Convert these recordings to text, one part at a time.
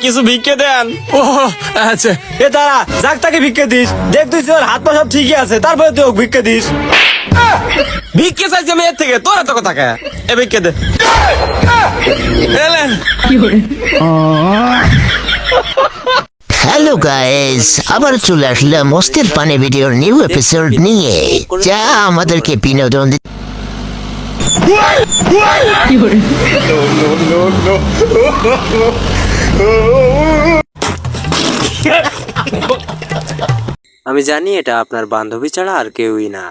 কিছু ভিক্ষে দেন ও আচ্ছা এ দাঁড়া যাক তাকে ভিক্ষে দিস দেখ তুই তোর হাত পা সব ঠিকই আছে তারপরে তুই ওকে ভিক্ষে দিস ভিক্ষে চাইছি আমি এর থেকে তোর এত কথা কে এ ভিক্ষে দে এলেন হ্যালো গাইস আবার চলে আসলাম অস্থির পানি ভিডিওর নিউ এপিসোড নিয়ে যা আমাদেরকে বিনোদন দি- আমি জানি এটা আপনার বান্ধবী ছাড়া আর কেউই না।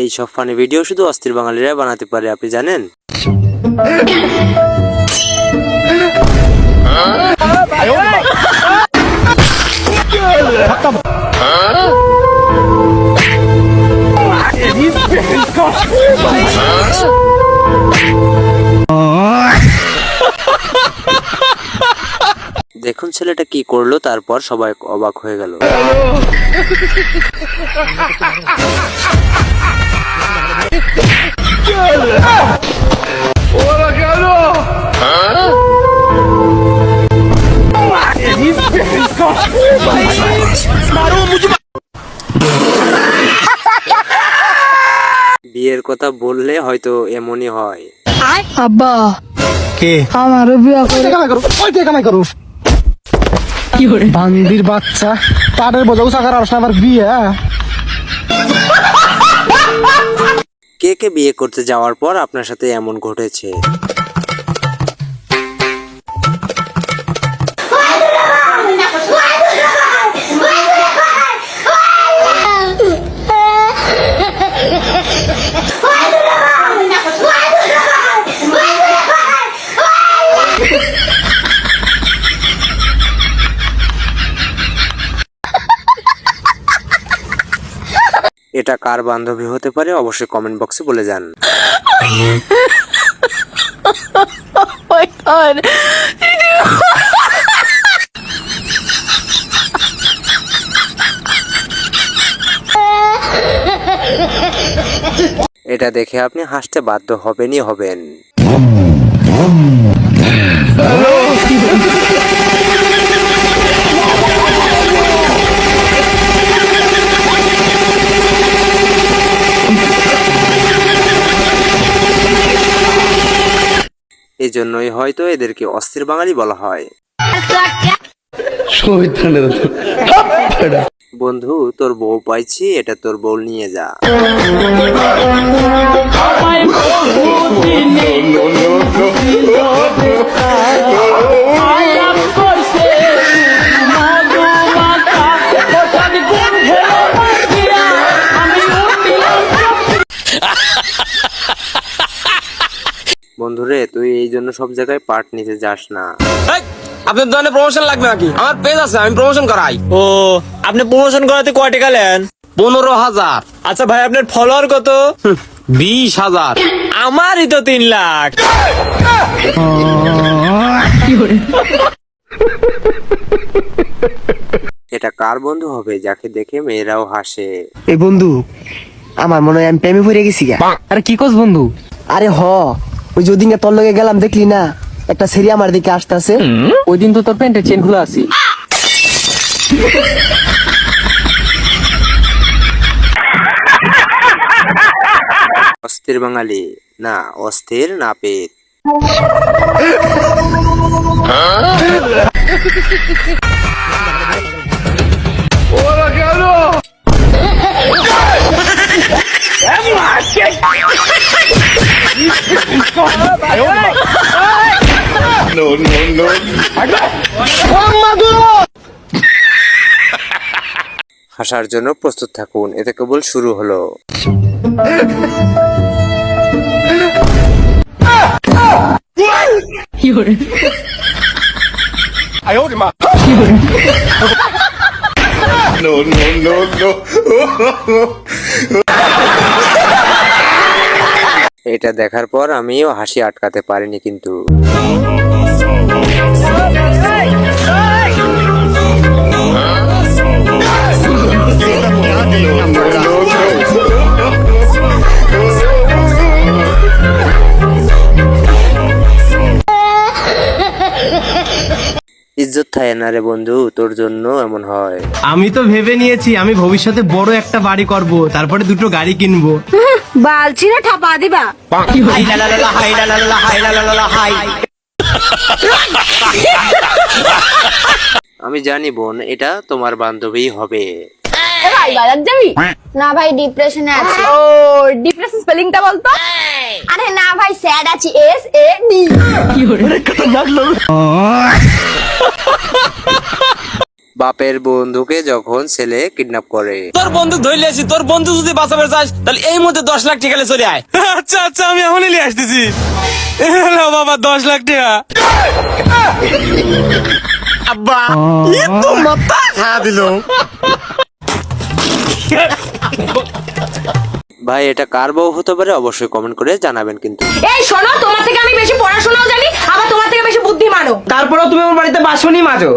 এই সব ফানি ভিডিও শুধু অস্থির বাঙালিরা বানাতে পারে, আপনি জানেন? দেখুন ছেলেটা কি করল তারপর সবাই অবাক হয়ে গেল। বিয়ের কথা বললে হয়তো এমনই হয়। আব্বা। কে? আমার বিয়া করে। কামাই করো ওই তুই কামাই করো কি করে? বান্দির বাচ্চা। তাদের বোঝাও সাকার আর আবার বিয়ে? কে কে বিয়ে করতে যাওয়ার পর আপনার সাথে এমন ঘটেছে? এটা কার বান্ধবী হতে পারে অবশ্যই কমেন্ট বক্সে বলে যান। এটা দেখে আপনি হাসতে বাধ্য হবেনই হবেন। এজন্যই হয়তো এদেরকে অস্থির বাঙালি বলা হয়। বন্ধু তোর বউ পাইছি এটা তোর বউ নিয়ে যা। বন্ধুরে তুই এই জন্য সব জায়গায় পার্ট নিতে যাস না। আপনার দোকানে প্রমোশন লাগবে নাকি? আমার পেজ আছে আমি প্রমোশন করাই। ও আপনি প্রমোশন করাতে কয় টাকা নেন? পনেরো হাজার। আচ্ছা ভাই আপনার ফলোয়ার কত? বিশ হাজার। আমারই তো তিন লাখ। এটা কার বন্ধু হবে? যাকে দেখে মেয়েরাও হাসে। এই বন্ধু আমার মনে হয় আমি প্রেমে পড়ে গেছি আরে কি কস বন্ধু? আরে হ ওই যদিন তোর লগে গেলাম দেখলি না? একটা সেরি আমার দিকে আসতেছে। ওই দিন তো তোর প্যান্টের চেন খোলা আছে। অস্থির বাঙালি না অস্থির না পেট। হাসার জন্য প্রস্তুত থাকুন এতে কেবল শুরু হলো। কি করে এটা দেখার পর আমিও হাসি আটকাতে পারিনি কিন্তু। ইজ্জত থাকে না রে বন্ধু তোর জন্য এমন হয়। আমি তো ভেবে নিয়েছি আমি ভবিষ্যতে বড় একটা বাড়ি করব তারপরে দুটো গাড়ি কিনবো। বালছি না ঠাপা দিবা। আমি জানি বোন এটা তোমার বান্ধবী হবে। ভাই বাজার যাবি? না ভাই ডিপ্রেশনে আছি। ও ডিপ্রেশন স্পেলিংটা বলতো? আরে না ভাই স্যাড আছি এস এ ডি বাপের বন্ধুকে যখন ছেলে কিডন্যাপ করে। তোর বন্ধু ধরলে আসি তোর বন্ধু যদি বাঁচাবে চাস তাহলে এই মধ্যে দশ লাখ টাকা চলে আয়। আচ্ছা আচ্ছা আমি এখনই নিয়ে আসতেছি। বাবা দশ লাখ টাকা। আব্বা ই তো মাথা। খা দিল। ভাই এটা কার বউ হতে পারে? অবশ্যই কমেন্ট করে জানাবেন কিন্তু। এই শোনো তোমার থেকে আমি বেশি পড়াশোনাও জানি আবার তোমার থেকে বেশি বুদ্ধিমানও। তারপরেও তুমি আমার বাড়িতে বাসনই মাজো।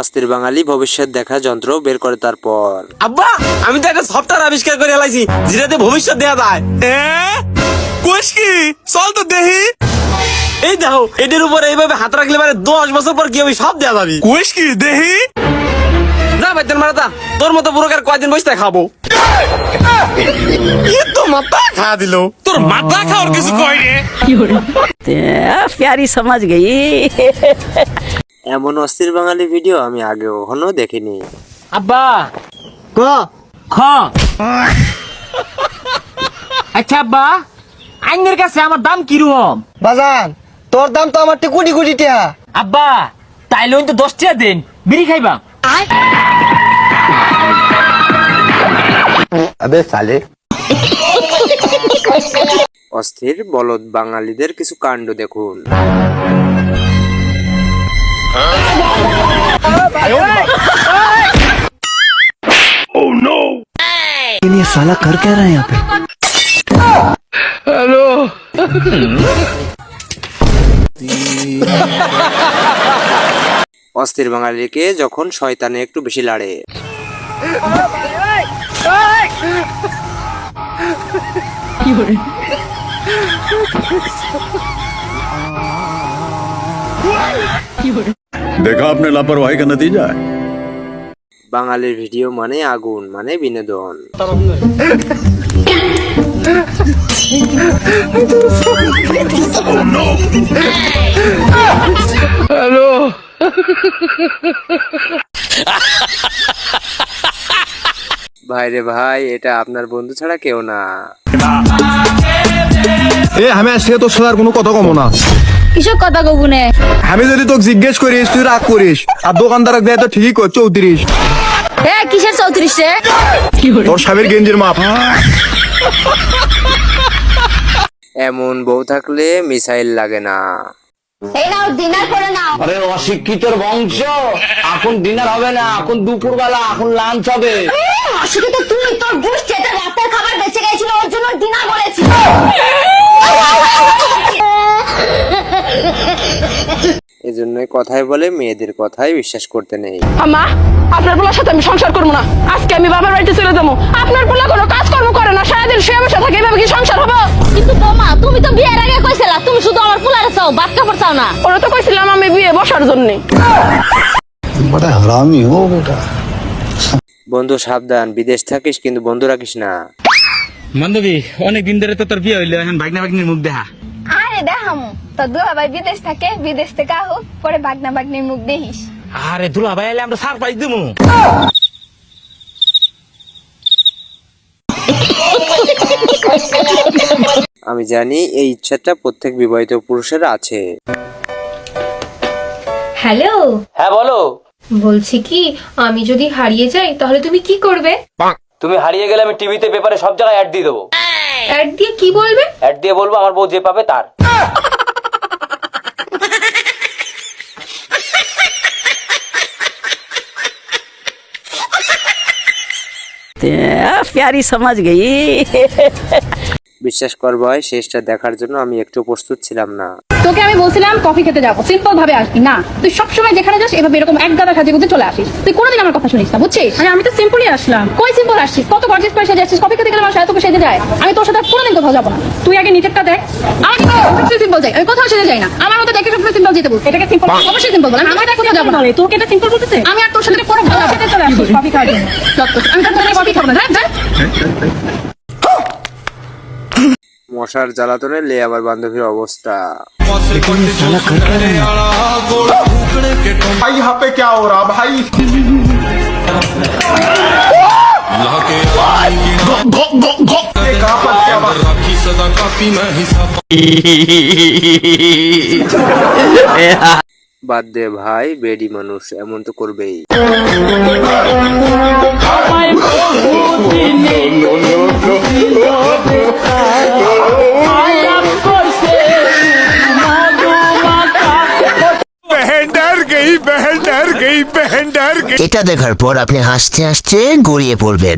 অস্থির বাঙালি ভবিষ্যৎ দেখা যন্ত্র বের করে তারপর। আব্বা আমি তো একটা সফটওয়্যার আবিষ্কার করে এলাইছি যেটাতে ভবিষ্যৎ দেয়া যায়। কোষ কি? চল তো দেখি। এই দেখো এটার উপর এইভাবে হাত রাখলে মানে দশ বছর পর কি হবে সব দেওয়া যাবে। কুয়েশ কি দেহি? যা ভাই তোর মারাতা তোর মতো বুড়োকার কয়দিন বসতে খাব সমাজ গেই। এমন অস্থির বাঙালি ভিডিও আমি আগে কখনো দেখিনি। আব্বা ক? খ। আচ্ছা আব্বা আইনের কাছে আমার দাম কীরকম? বাজান। তোর দাম তো আমার তে কোটি কোটি টাকা আব্বা তাইলে তো দশ টাকা দিন বিড়ি খাইবা অস্থির বলদ বাঙালিদের কিছু কাণ্ড দেখুন ये साला कर क्या रहा है यहाँ पे অস্থির। বাঙালিকে যখন শয়তানে একটু বেশি লাড়ে। দেখা আপনার লাপরওয়াহি কা যায় বাঙালির ভিডিও মানে আগুন মানে বিনোদন। ভাইরে ভাই এটা আপনার বন্ধু ছাড়া কেউ না। এ আমি আজকে তোর সাথে আর কোনো কথা কমো না। কিসব কথা কবুনে আমি যদি তোকে জিজ্ঞেস করিস তুই রাগ করিস আর দোকানদার দেয় তো ঠিকই কর চৌত্রিশ। এ কিসের চৌত্রিশ রে? তোর স্বামীর গেঞ্জির মাপ। এমন বউ থাকলে মিসাইল লাগে না। এই নাও ডিনার করে নাও। আরে অশিক্ষিতর বংশ। এখন ডিনার হবে না এখন দুপুরবেলা এখন লাঞ্চ হবে। অশিক্ষিত তো তুই তোর বুঝ চেটে রাতের খাবার বেঁচে গেছিল ওর জন্য ডিনার বলেছি। এজন্যই কথায় বলে মেয়েদের কথাই বিশ্বাস করতে নেই। আমা আপনার পোলার সাথে আমি সংসার করব না। আজকে আমি বাবার বাড়িতে চলে যাব। আপনার পোলা কোনো কাজকর্ম করে না সারাদিন শুয়ে বসে থাকে এভাবে কি সংসার হব? কিন্তু বোমা তুমি তো বিয়ের আগে কইছিলা তুমি শুধু আমার পোলারে চাও বাদ কাপড় চাও না। ওরা তো কইছিলাম আমি বিয়ে বসার জন্য। বন্ধু সাবধান বিদেশ থাকিস কিন্তু বন্ধু রাখিস না। বান্ধবী অনেক দিন ধরে তো তোর বিয়ে হইল এখন ভাগনা ভাগ্নির মুখ দেখা। দেখাম তো দুয়া ভাই বিদেশ থাকে বিদেশ থেকে আহুক পরে বাগনা বাগনির মুখ দেখিস। আরে দুলা ভাই এলে আমরা সারপ্রাইজ দেবো আমি জানি এই ইচ্ছাটা প্রত্যেক বিবাহিত পুরুষের আছে। হ্যালো? হ্যাঁ বলো। বলছি কি আমি যদি হারিয়ে যাই তাহলে তুমি কি করবে? তুমি হারিয়ে গেলে আমি টিভিতে পেপারে সব জায়গায় অ্যাড দিয়ে দেবো। অ্যাড দিয়ে কি বলবে অ্যাড দিয়ে বলবো আমার বউ যে পাবে তার प्यारी समझ गई বিশ্বাস কর শেষটা দেখার জন্য আমি একটু প্রস্তুত ছিলাম না। তোকে আমি বলছিলাম কফি খেতে যাব সিম্পল ভাবে আসবি না। তুই সবসময় যেখানে যাস, এভাবে এরকম এক গাদা সাজে গুজে চলে আসিস। তুই কোনোদিন আমার কথা শুনিস না, বুঝছিস? আরে আমি তো সিম্পলই আসলাম। কই সিম্পল আসছিস? কত গর্জিয়াস পয়সা আসছিস কফি খেতে গেলে মানুষ এত সেজে যায়। আমি তোর সাথে কোনোদিন কোথাও যাব না। তুই আগে নিজেরটা দেখ। সবসময় সিম্পল যাই আমি কোথাও সেজে যাই না। আমার মতো দেখে সবসময় সিম্পল যেতে বল এটাকে সিম্পল অবশ্যই সিম্পল বল। আমি আমার কোথাও যাব না। তোকে এটা সিম্পল বলতেছে? আমি আর তোর সাথে কোনো ভালো চলে আসছিস কফি খাওয়ার জন্য। আমি তোর সাথে কফি খাব না। মশার জ্বালাতনে লে আবার বান্ধবীর অবস্থা ভাই হাপে ক্যা রা ভাই কাপি বাদ দে ভাই বেডি মানুষ এমন তো করবেই। এটা দেখার পর আপনি হাসতে হাসতে গড়িয়ে পড়বেন।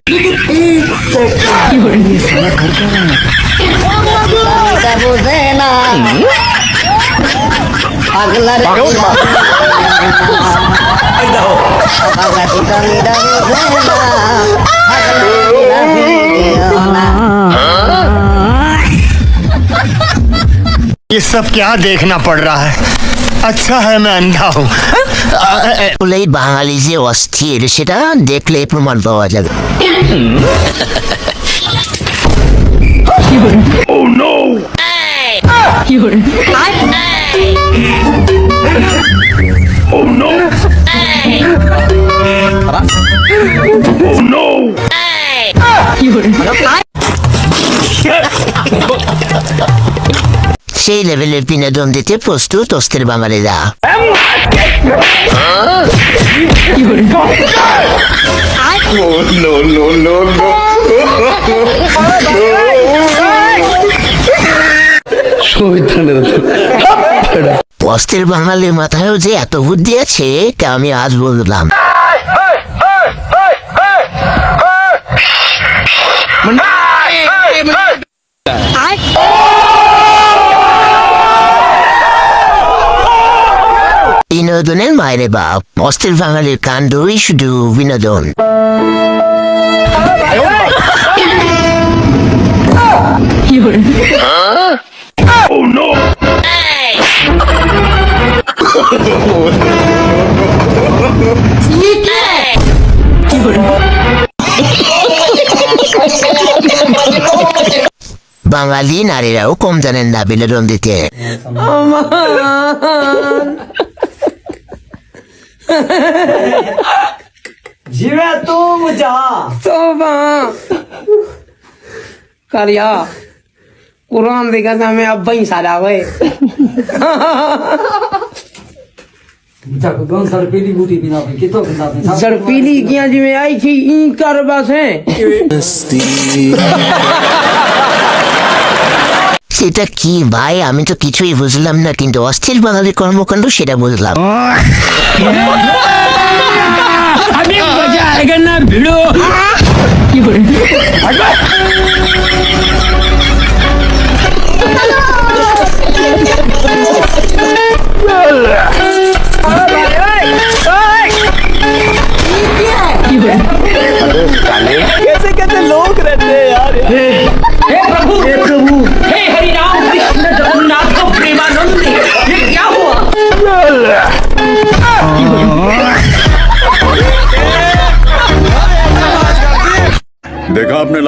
ये सब क्या देखना पड़ रहा है अच्छा है मैं अंधा हूँ বলেই বাঙালি যে অস্থির সেটা দেখলে প্রমাণ পাওয়া যাবে সেই লেভেলের বিনোদন দিতে প্রস্তুত অস্থির বাঙালিরা। অস্থির বাঙালির মাথায়ও যে এত বুদ্ধি আছে তা আমি আজ বুঝলাম বিনোদনের মায়েরে বাপ অস্থির বাঙালির কাণ্ডই শুধু বিনোদন। বাঙালি নারীরাও কম জানেন না বিনোদন দিতে ਜਿਵੇਂ ਤੂੰ ਮਜਾ ਤੋਬਾ ਕਰਿਆ ਕੁਰਾਨ ਦੇ ਕਹਤਾ ਮੈਂ ਅੱਬਾ ਹੀ ਸਾਡਾ ਓਏ ਮਜਾ ਕੋ ਗੋਂ ਸਰਪੀਲੀ ਬੂਟੀ ਬਿਨਾ ਵੀ ਕਿਤੋਂ ਬਿਨਾ ਵੀ ਸਰਪੀਲੀ ਕੀਆਂ ਜਿਵੇਂ ਆਈ ਸੀ ਇਨ ਕਰ ਬਸ ਹੈ এটা কি? ভাই আমি তো কিছুই বুঝলাম না কিন্তু অস্থির বাঙালির কর্মকাণ্ড সেটা বুঝলাম। না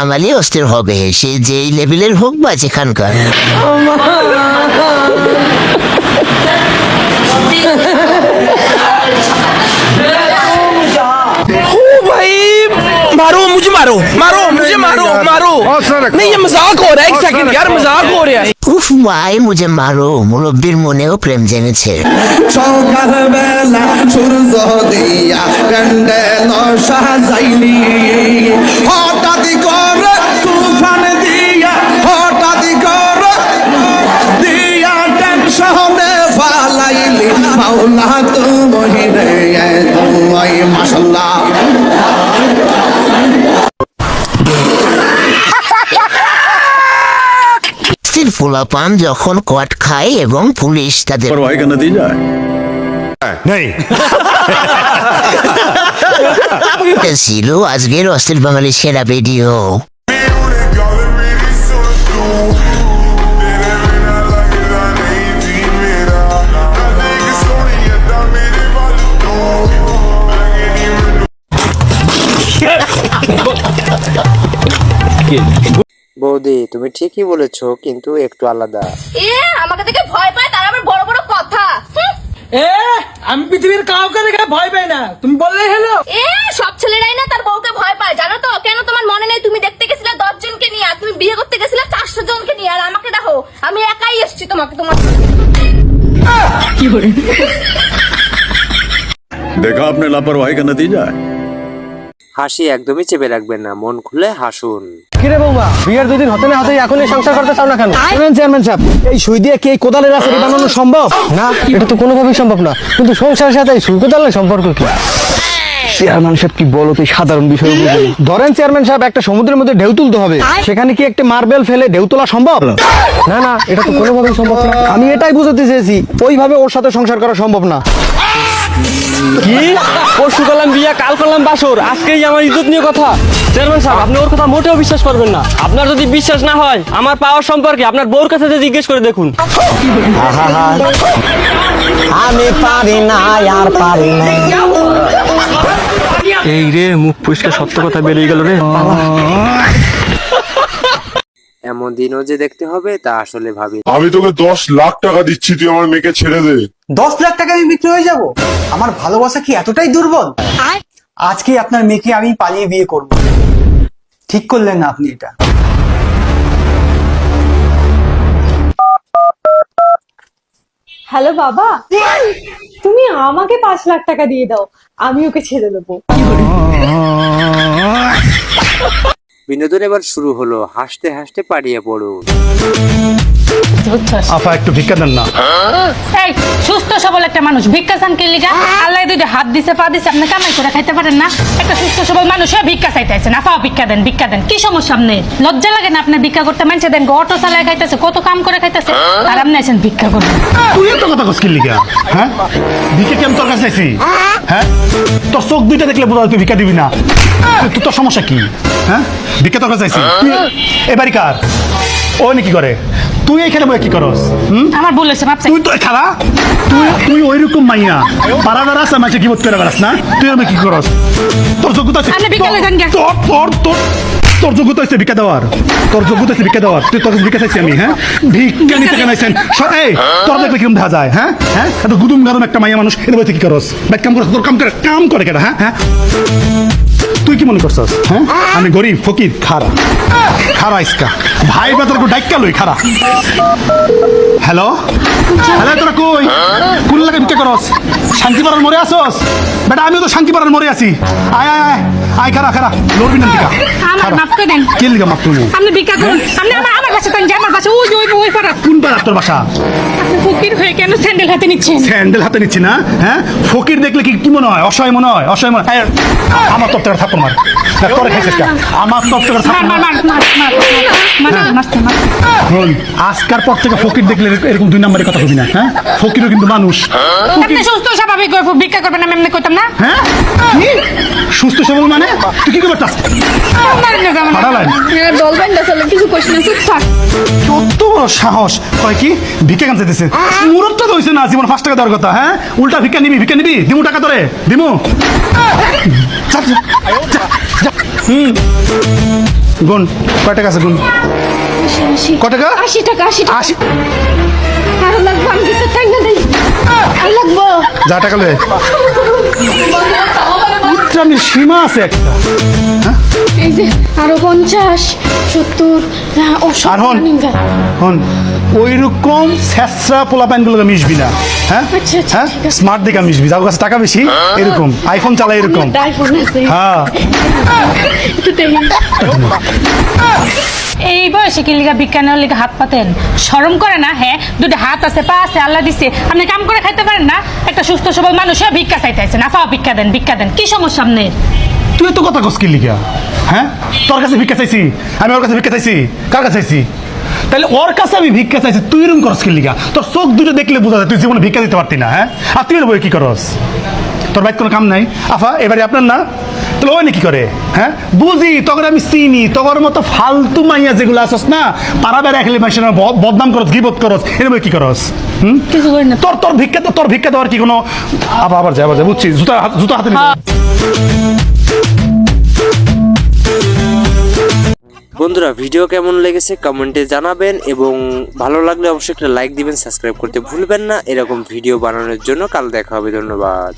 বাঙালি অস্থির হবে সে যেই লেভেলের হোক বা যেখানকার भाई मारो मुझे मारो मारो मुझे मुझे मारो मारो नहीं ये मजाक हो रहा है एक सेकंड यार मजाक हो रहा है উফ মাই মুঝে মারো মুরব্বীর মনেও প্রেম জেনেছে সকালবেলা সূর্য দিয়া পোলাপান যখন কট খায় এবং পুলিশ তাদের ছিল আজকের অস্থির বাঙালি সেরা ভিডিও বৌদি তুমি ঠিকই বলেছো কিন্তু একটু আলাদা এ আমাকে দেখে ভয় পায় তার আবার বড় বড় কথা হুঁ। এ আমি পৃথিবীর কাউকে দেখে ভয় পাই না তুমি বললেই হলো এ সব ছেলেরাই না তার বউকে ভয় পায় জানো তো কেন তোমার মনে নেই তুমি দেখতে গেছিলে দশ জনকে নিয়ে আর তুমি বিয়ে করতে গেছিলে চারশো জনকে নিয়ে আর আমাকে দেখো আমি একাই এসেছি তোমাকে তোমার देखा आपने लापरवाही का नतीजा है হাসি একদমই চেপে রাখবেন না মন খুলে হাসুন। কিরে বৌমা বিয়ের দুদিন হতে না হতে এখনই সংসার করতে চাও না কেন? শুনেন চেয়ারম্যান সাহেব এই সুই দিয়ে কি এই কোদালের রাস্তা বানানো সম্ভব? না। এটা তো কোনোভাবেই সম্ভব না। কিন্তু সংসারের সাথে এই সুই কোদালের সম্পর্ক কি? চেয়ারম্যান সাহেব কি বলো তো সাধারণ বিষয় ধরেন চেয়ারম্যান সাহেব একটা সমুদ্রের মধ্যে ঢেউ তুলতে হবে। সেখানে কি একটা মার্বেল ফেলে ঢেউ তোলা সম্ভব? না না এটা তো কোনোভাবেই সম্ভব না। আমি এটাই বুঝাতে চেয়েছি ওইভাবে ওর সাথে সংসার করা সম্ভব না। কি? পরশু করলাম বিয়া কাল করলাম বাসর। আজকেই আমার ইজ্জত নিয়ে কথা। চেয়ারম্যান সাহেব আপনি ওর কথা মোটেও বিশ্বাস করবেন না। আপনার যদি বিশ্বাস না হয় আমার পাওয়ার সম্পর্কে আপনার বউর কাছে জিজ্ঞেস করে দেখুন। আমি পারি না আর পারি না। এই রে মুখ পরিষ্কার সত্য কথা বেরিয়ে গেল রে। এমন দিনও যে দেখতে হবে তা আসলে ভাবি আমি তোকে দশ লাখ টাকা দিচ্ছি তুই আমার মেয়েকে ছেড়ে দে। দশ লাখ টাকা আমি বিক্রি হয়ে যাব? আমার ভালোবাসা কি এতটাই দুর্বল? আজকে আপনার মেয়েকে আমি পালিয়ে বিয়ে করব। ঠিক করলেন না আপনি এটা। হ্যালো বাবা। তুমি আমাকে পাঁচ লাখ টাকা দিয়ে দাও আমি ওকে ছেড়ে দেবো। বিনোদন এবার শুরু হলো। হাসতে হাসতে পাড়িয়ে পড়ুন। আপা একটু ভিক্ষা দেন না। এই সুস্থ সবল একটা মানুষ। ভিক্ষা চান কি লিগা? আল্লাহ দুইটা হাত দিছে পা দিছে আপনি কামাই করে খাইতে পারেন না। একটা সুস্থ সবল মানুষ হয়ে ভিক্ষা চাইতেছে না ভিক্ষা দেন ভিক্ষা দেন। কি সমস্যা আপনি? লজ্জা লাগে না আপনি ভিক্ষা করতে? মানুষে দেন অটো চালায় খাইতেছে কত কাম করে খাইতেছে। আর আপনি আছেন ভিক্ষা করবেন তুই এত কথা কসকিল লিগা? হ্যাঁ? ভিক্ষা কি আমি তোর কাছে চাইছি হ্যাঁ? তোর চোখ দুইটা দেখলে বোঝা তুই ভিক্ষা দিবি না। তোর সমস্যা কি? হ্যাঁ? ভিক্ষা তোর কাছে চাইছি তুই এবারই কার? ও নাকি করে? তুই এখানে বয়ে কি করস? হুম? আমার হয়েছে ভাবছে তুই তো খালা? তুই তুই ওইরকম মাইয়া। পাড়াদার আছে মাঝে কি বোধ করে না। তুই আমি কি করস? তোর যোগ্যতা আছে? তোর তোর তোর তোর যোগ্যতা আছে ভিক্ষা দেওয়ার। তোর যোগ্যতা আছে ভিক্ষা দেওয়ার। তুই তোর ভিক্ষা চাইছি আমি হ্যাঁ? ভিক্ষা নিতে কেন আইছেন স- এই তোর দেখলে কিরম দেখা যায় হ্যাঁ? হ্যাঁ? এত গুদুম গাদুম একটা মাইয়া মানুষ এর বইতে কি করস? ব্যাগ কাম করস তোর কাম করে কাম করে কেটা হ্যাঁ? হ্যাঁ? তুই কি মনে করছস? হ্যাঁ? আমি গরিব ফকির খারা। খারা ইসকা। ভাই বা কো ডাইক্কা লই খারা। হ্যালো? হ্যালো তোরা কই? কোন লাগে ভিক্ষা করস। শান্তিপাড়ার মরে আসস? বেটা আমিও তো শান্তিপাড়ার মরে আছি। আয় আয় আয়। আয় খারা খারা লড়বি না দিকা আমার মাফ করে দেন। কে লিগা মাপ তুমি আপনি ভিক্ষা করুন। আপনি আমার আমার কাছে দেন আমার কাছে ওই ওই ওই পাড়া কোন পাড়া তোর বাসা? আপনি ফকির হয়ে কেন স্যান্ডেল হাতে নিচ্ছেন? স্যান্ডেল হাতে নিচ্ছি না হ্যাঁ? ফকির দেখলে কি কি মনে হয়? অসহায় মনে হয়? অসহায় মনে হয়? আমার তপ্তার থাপ্পর মার। না, তোরে খাইছিস কা? আমার তপ্তার মার থাপ্পর মার মার মার মার মার মার মার আজকার পর থেকে ফকির দেখলে এরকম- দুই নম্বরের কথা কবি না হ্যাঁ? ফকিরও কিন্তু মানুষ। আপনি সুস্থ স্বাভাবিক ভিক্ষা করবেন আমি এমনি করতাম না? হ্যাঁ? সুস্থ সবল মানে? তুই কি করবে চাস হারালেন বলবেন না চলো কিছু কোশ না চুপ থাক। কত বড় সাহস। কয় কি? ভিক্ষা কাম চাইতেছে? মুরত তো হইছে না জীবন পাঁচ টাকা দেওয়ার কথা হ্যাঁ? উল্টা ভিক্ষা নিবি ভিক্ষা নিবি দিমু টাকা তোরে দিমু। হুম। গুণ কয় টাকা আছে গুণ? কয় টাকা? আশি টাকা আশি আশি। আর লাগবো আমি না দেই। আর লাগবো। যা টাকা লয়ে। ইত্রামির সীমা আছে একটা। হ্যাঁ? এই যে আরও পঞ্চাশ সত্তর আর হন হন ওই রকম স্যাসরা পোলা প্যান্টগুলো মিশবি না। হ্যাঁ? আচ্ছা, আচ্ছা, হ্যাঁ। স্মার্ট দিকে মিশবি। যার কাছে টাকা বেশি এরকম। আইফোন চালা এরকম। হ্যাঁ। এই বয়সে কি লিগা বিজ্ঞানের লিগা হাত পাতেন? শরম করে না হ্যাঁ? দুটো হাত আছে, পা আছে, আল্লাহ দিছে। আপনি কাম করে খাইতে পারেন না? একটা সুস্থ সবল মানুষ হয়ে ভিক্ষা চাইতেছে না। পাও ভিক্ষা দেন ভিক্ষা দেন। কি সমস্যা আপনার? তুই তো কথা কস কি লিখা হ্যাঁ? তোর কাছে ভিক্ষা চাইছি? আমি ওর কাছে ভিক্ষা চাইছি? কার কাছে চাইছি? তাহলে ওর কাছে আমি ভিক্ষা চাইছি, তুই এরকম করস কি লিখা তোর চোখ দুটো দেখলে বোঝা যায়, তুই জীবনে ভিক্ষা দিতে পারতি না হ্যাঁ? আর তুই বই কি করস? তোর বাইক কোনো কাম নাই? আফা, এবারে আপনার না? তাহলে ওই কি করে? হ্যাঁ? বুঝি তখন আমি চিনি তোর মতো ফালতু মাইয়া যেগুলো আসস না পাড়া বেড়া খেলে মাসে বদনাম করস গিবত করস এরকম কি করস হুম? কিছু করি না। তোর তোর ভিক্ষা তোর ভিক্ষা দেওয়ার কি কোনো আবার আবার যায় আবার বুঝছি জুতা জুতা হাতে বন্ধুরা ভিডিও কেমন লেগেছে কমেন্টে জানাবেন এবং ভালো লাগলে অবশ্যই একটা লাইক দিবেন সাবস্ক্রাইব করতে ভুলবেন না। এরকম ভিডিও বানানোর জন্য কাল দেখা হবে ধন্যবাদ।